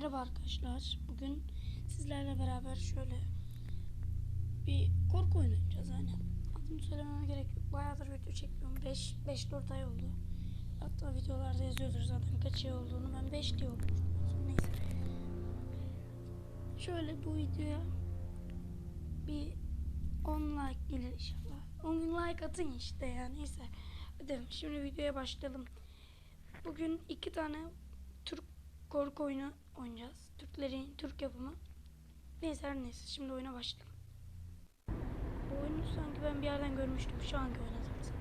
Merhaba arkadaşlar. Bugün sizlerle beraber şöyle bir korku oynayacağız yani. Adını söylememe gerek yok. Bayağıdır video çekmiyorum. 5 5 4 ay oldu. Hatta videolarda yazıyordur zaten kaç ay olduğunu. Ben 5 diye okumuştum. Neyse. Şöyle bu videoya bir 10 like gelir inşallah. 10 like atın işte ya neyse. Hadi şimdi videoya başlayalım. Bugün iki tane Türk korku oyunu oynayacağız. Türklerin Türk yapımı. Neyse her neyse şimdi oyuna başlayalım. Bu oyunu sanki ben bir yerden görmüştüm. Şu anki oynadığımız.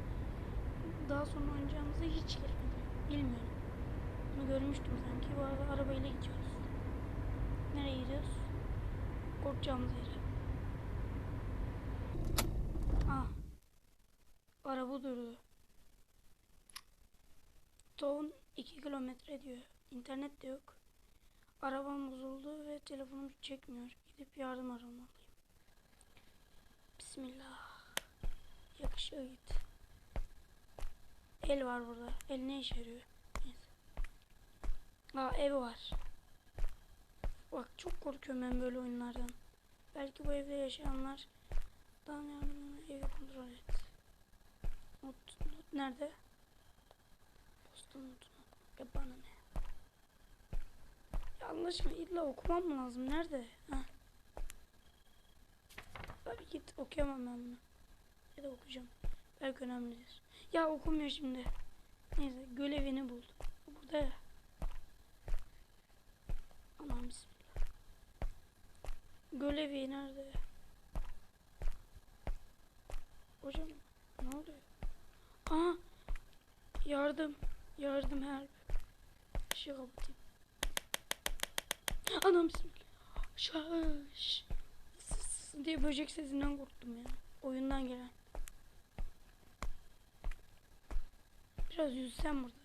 Daha sonra oynayacağımızda hiç girmedim. Bilmiyorum. Bunu görmüştüm sanki. Bu arada arabayla gidiyoruz. Nereye gidiyoruz? Korkacağımız yere. Ah. Araba durdu. Town 2 kilometre diyor. İnternet de yok. Arabam bozuldu ve telefonum çekmiyor. Gidip yardım aramalıyım. Bismillah. Yakışıyor git. El var burada. El ne işe yarıyor? Neyse. Aa ev var. Bak çok korkuyorum ben böyle oyunlardan. Belki bu evde yaşayanlar daha yardımına evi kontrol et. Not, not nerede? Posta notunu. Ya bana ne? Ya Allah aşkına illa okumam mı lazım? Nerede? Ha. Abi git okuyamam ben bunu. Ya da okuyacağım. Belki önemlidir. Ya okumuyor şimdi. Neyse göl evini bul. Bu Burada ya. Aman bismillah. Göl evi nerede? Hocam ne oluyor? Aa yardım. Yardım help. Işığı kapatayım. Anam. Şaş. Diye böcek sesinden korktum ya. Oyundan gelen. Biraz yüzsem burada.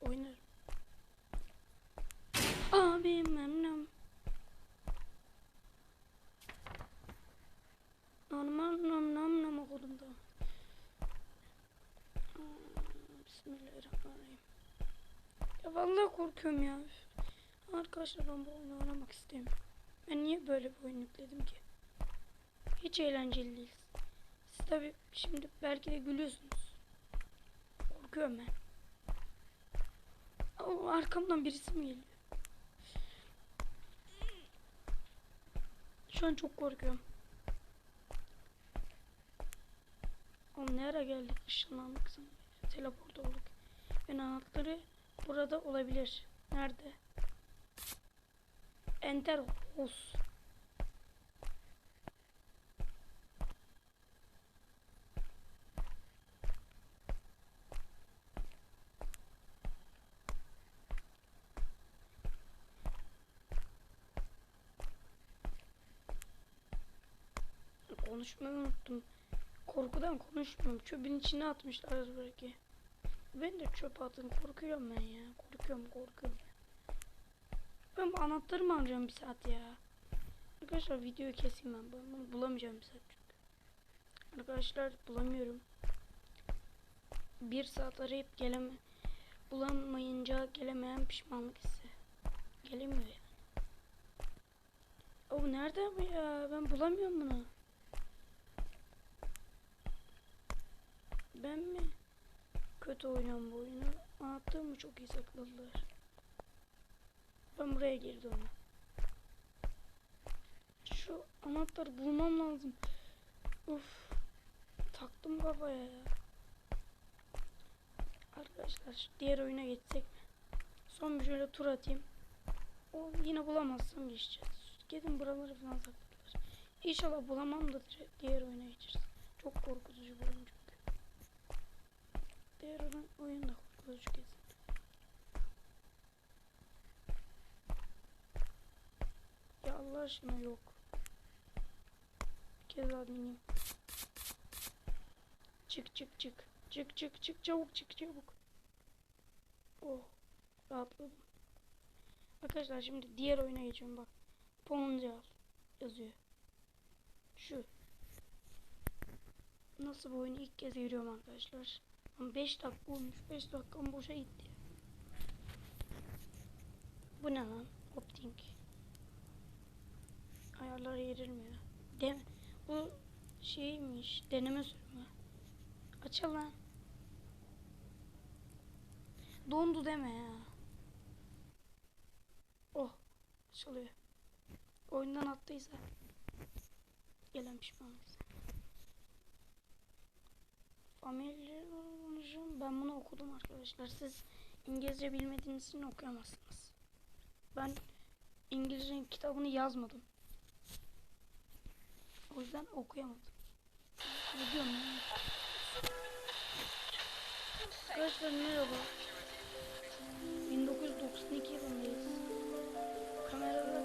Oynarım. Abim memnun. Normal nam nam nam okudum da. Bismillahirrahmanirrahim. Ya vallahi korkuyorum ya. Arkadaşlar ben bu oyunu oynamak istemiyorum. Ben niye böyle bir oyun yükledim ki? Hiç eğlenceli değil. Siz tabi şimdi belki de gülüyorsunuz. Korkuyorum ben. Aa, arkamdan birisi mi geliyor? Şu an çok korkuyorum. Oğlum ne geldik ışınlandık sana. Teleport olduk. Ben anahtarı burada olabilir. Nerede? Enter host. Konuşmayı unuttum. Korkudan konuşmuyorum. Çöpün içine atmışlar belki. Ben de çöp atın. Korkuyorum ben ya. Korkuyorum korkuyorum. Ben bu anahtarı mı alacağım bir saat ya? Arkadaşlar videoyu keseyim ben. Bunu bulamayacağım bir saat çünkü. Arkadaşlar bulamıyorum. Bir saat arayıp geleme bulamayınca gelemeyen pişmanlık hissi. Gelemiyor yani. O nerede bu ya? Ben bulamıyorum bunu. Ben mi? Kötü oynuyorum bu oyunu. Anlattığımı çok iyi sakladılar. Ben buraya geri döndüm. Şu anahtarı bulmam lazım. Uf. Taktım kafaya ya. Arkadaşlar diğer oyuna geçsek mi? Son bir şöyle tur atayım. O yine bulamazsam geçeceğiz. Gidin buraları falan sakladılar. İnşallah bulamam da diğer oyuna geçeriz. Çok korkutucu bu oyun çünkü. Diğer oyun da korkutucu kesin. Ya Allah aşkına yok. Bir kez daha. Çık çık çık. Çık çık çık çabuk çık çabuk. Oh rahatladım. Arkadaşlar şimdi diğer oyuna geçiyorum bak. Poncal yazıyor. Şu. Nasıl bu oyunu ilk kez görüyorum arkadaşlar. Ama 5 dakika olmuş. 5 dakikam boşa gitti. Bu ne lan? Optim. Ayarlar girilmiyor. Dem bu şeymiş deneme sürümü. Açıl lan. Dondu deme ya. Oh açılıyor. Oyundan attıysa gelen pişmanlık. Konuşun. Ben bunu okudum arkadaşlar. Siz İngilizce bilmediğiniz için okuyamazsınız. Ben İngilizce kitabını yazmadım. O yüzden okuyamadım. Ne diyorum ya? Arkadaşlar merhaba. 1992 yılındayız. Kamerada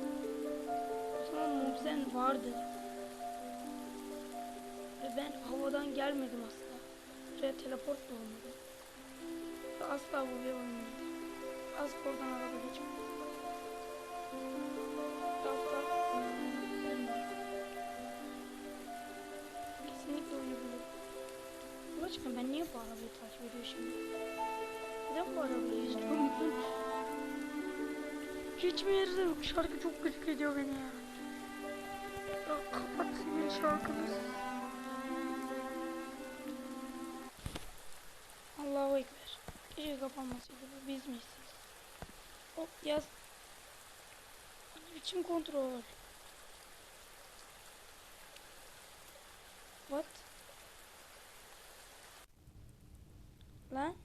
o zaman Mobzen vardı. Ve ben havadan gelmedim asla. Buraya teleport da olmadı. Ve asla bu bir oyun değil. Az aşkına ben niye bu arabayı takip ediyor şimdi? Neden bu arabayı izliyorum? Hiçbir yerde yok. Şarkı çok gıcık ediyor beni ya. Ya kapat senin şarkını. Allahu Ekber. Keşke kapanmasaydı. Bu biz miyiz? Hop yaz. Ne biçim kontrol? What? Lan?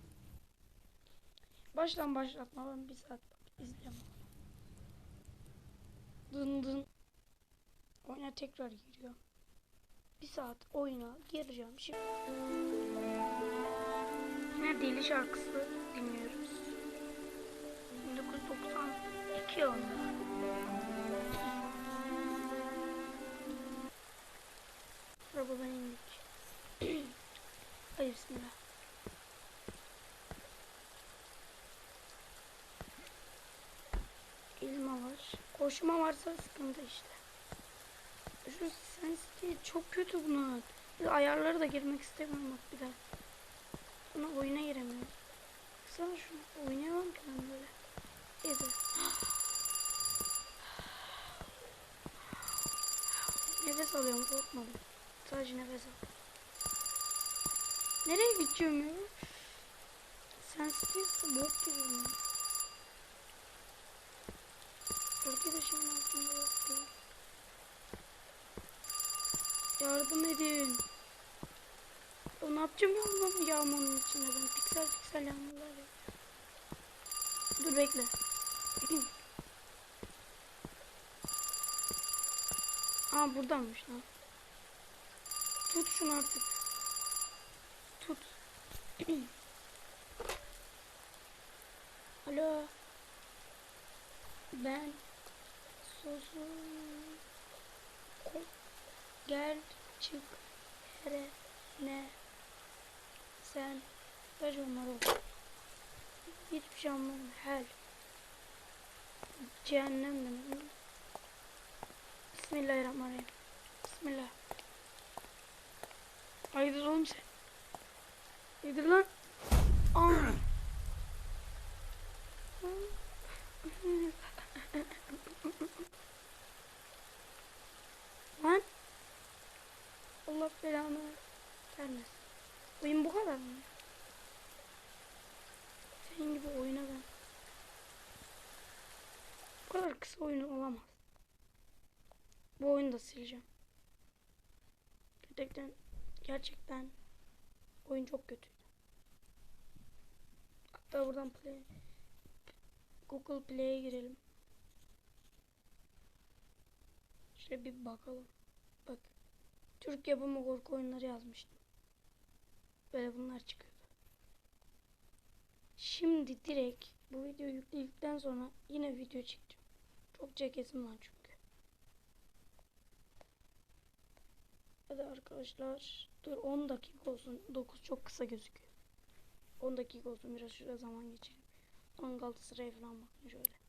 Baştan başlatma ben bir saat izleyemem. Dın dın. Oyuna tekrar giriyor. Bir saat oyuna gireceğim şimdi. Yine deli şarkısı dinliyoruz. 1992 yılında. Arabadan Koşma varsa sıkıntı işte. Şu sensitivity çok kötü bunun. Ayarları da girmek istemiyorum bak bir daha. Sonra oyuna giremiyorum. Sana şunu oynayamam ki ben böyle. Neyse. Nefes alıyorum korkmadım. Sadece nefes al. Nereye gideceğim ya? Sensitive bok gibi mi? Arkadaşımın altında yoktu. Yardım edin. Ya ne yapacağım yağmur, yağmurun içinde ben? Piksel piksel yağmurlar ya. Dur bekle. Aa buradanmış lan. Tut şunu artık. Tut. Alo. Ben Susun Gel çık Here Ne Sen Ver onları Hiçbir şey anlamadım Hel. Cehennem demek Bismillahirrahmanirrahim. Bismillah. Hayırdır oğlum sen? Hayırdır lan? Aa. Lan. Allah belanı vermesin. Oyun bu kadar mı? Senin gibi oyuna ben. Bu kadar kısa oyun olamaz. Bu oyunu da sileceğim. Gerçekten gerçekten oyun çok kötü. Hatta buradan play Google Play'e girelim. Şöyle bir bakalım. Bak. Türk yapımı korku oyunları yazmıştım. Böyle bunlar çıkıyordu. Şimdi direkt bu videoyu yükledikten sonra yine video çekeceğim. Çok çekesim var çünkü. Hadi arkadaşlar. Dur 10 dakika olsun. 9 çok kısa gözüküyor. 10 dakika olsun biraz şurada zaman geçelim. Son Galatasaray'a falan bakın şöyle.